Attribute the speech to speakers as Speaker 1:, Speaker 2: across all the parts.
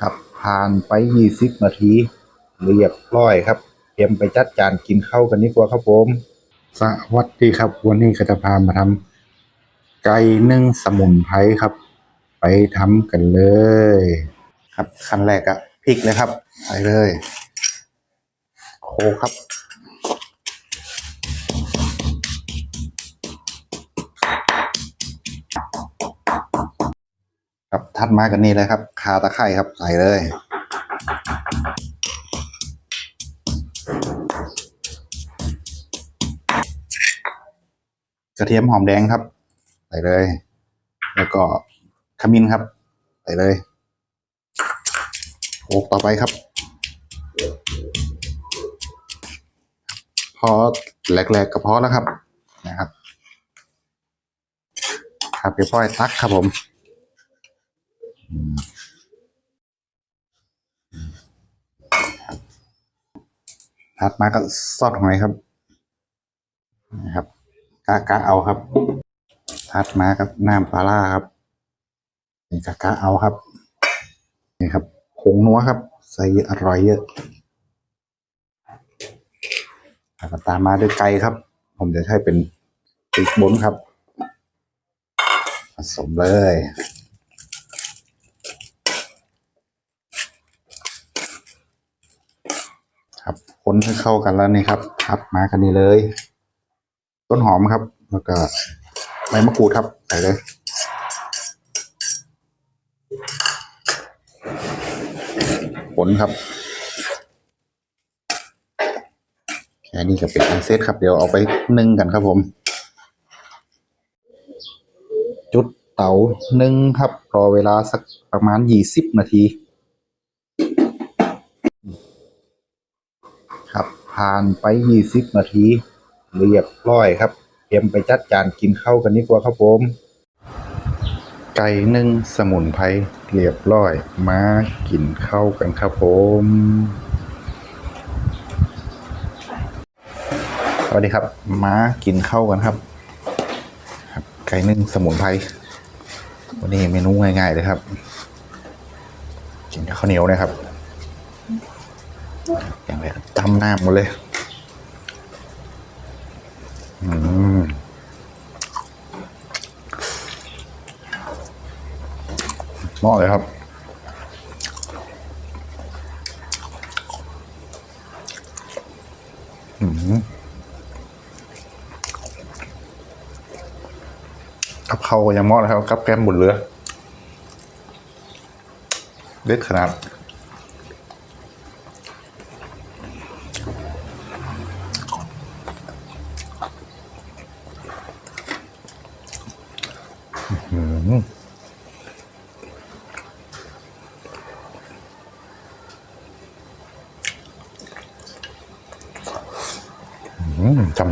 Speaker 1: ครับผ่านไปยี่สิบนาที เรียบร้อยครับเตรียมไปจัดจานกินข้าวกันดีกว่าครับผม สวัสดีครับ วันนี้ก็จะพามาทำไก่นึ่งสมุนไพรครับ ไปทำกันเลย ครับขั้นแรกอะพริกเลยครับใส่เลย โคครับ ดมากันนี่เลยครับ คาตะไคร่ครับใส่เลย กระเทียมหอมแดงครับ ใส่เลย แล้วก็ขมิ้นครับ ใส่เลยโขกต่อไปครับ พอแหลกๆก็พอแล้วครับ นะครับครับเดี๋ยวพ่อยตักครับผม ถัดมาก็ซอสหอยครับนะครับกะกะเอาครับถัดมากับน้ำปลาร่าครับนี่กะกะเอาครับนี่ครับผงนัวครับ ใส่เยอะอร่อยเยอะแล้วก็ตามมาด้วยไก่ครับ ผมจะใช้เป็นพริกบนครับ ผสมเลย ครับคนให้เข้ากันแล้วนี่ครับครับมากันนี่เลย ต้นหอมครับ แล้วก็ใบมะกรูดครับใส่เลยผลครับแค่นี้ก็เป็นอันเซตครับเดี๋ยวเอาไปนึ่งกันครับผม จุดเตานึ่งครับ รอเวลาสักประมาณยี่สิบนาที ครับผ่านไปยี่สิบนาทีเรียบร้อยครับเตรียมไปจัดจานกินข้าวกันดีกว่าครับผมไก่นึ่งสมุนไพรเรียบร้อย มากินข้าวกันครับผมสวัสดีครับ มากินข้าวกันครับครับ ไก่นึ่งสมุนไพรวันนี้เมนูง่ายๆเลยครับกินกับข้าวเหนียวนะครับ อย่างไรก็ตำน้ำหมดเลยอืมเหมาะเลยครับอืมกับเขาก็ยังเหมาะเลยครับกับแก้มบุญเรือเด็ดขนาด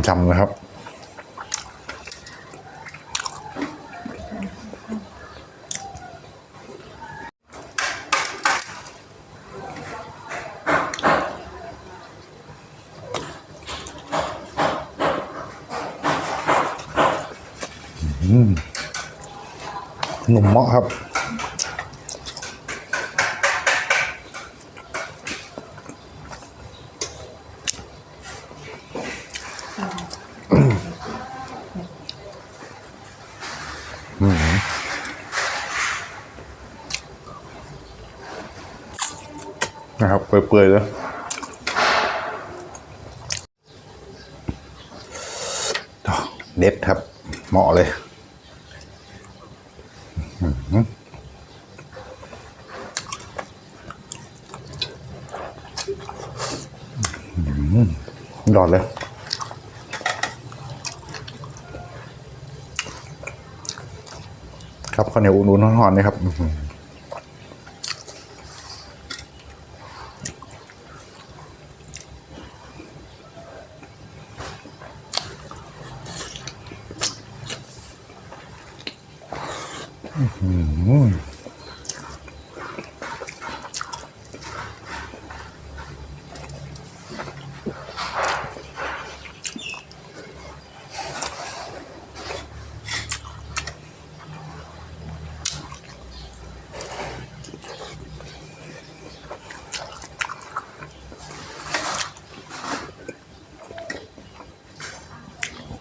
Speaker 1: จำๆนะครับอืม หนุ่มเหมาะครับ นะครับเปื่อยๆเลยเด็ดครับ เหมาะเลย ยอนเลยครับข้าวเหนียวอุ่นๆหอนๆนะครับอืม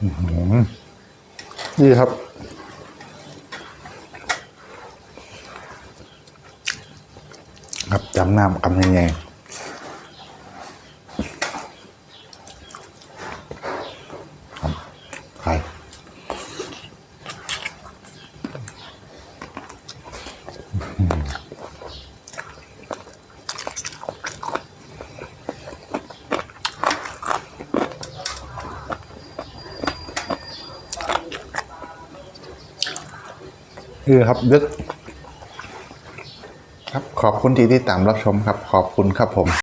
Speaker 1: นี่ครับ ครับจำน้ำกำยังไงครับไคือครับยึดครับขอบคุณที่ติดตามรับชมครับ ขอบคุณครับผม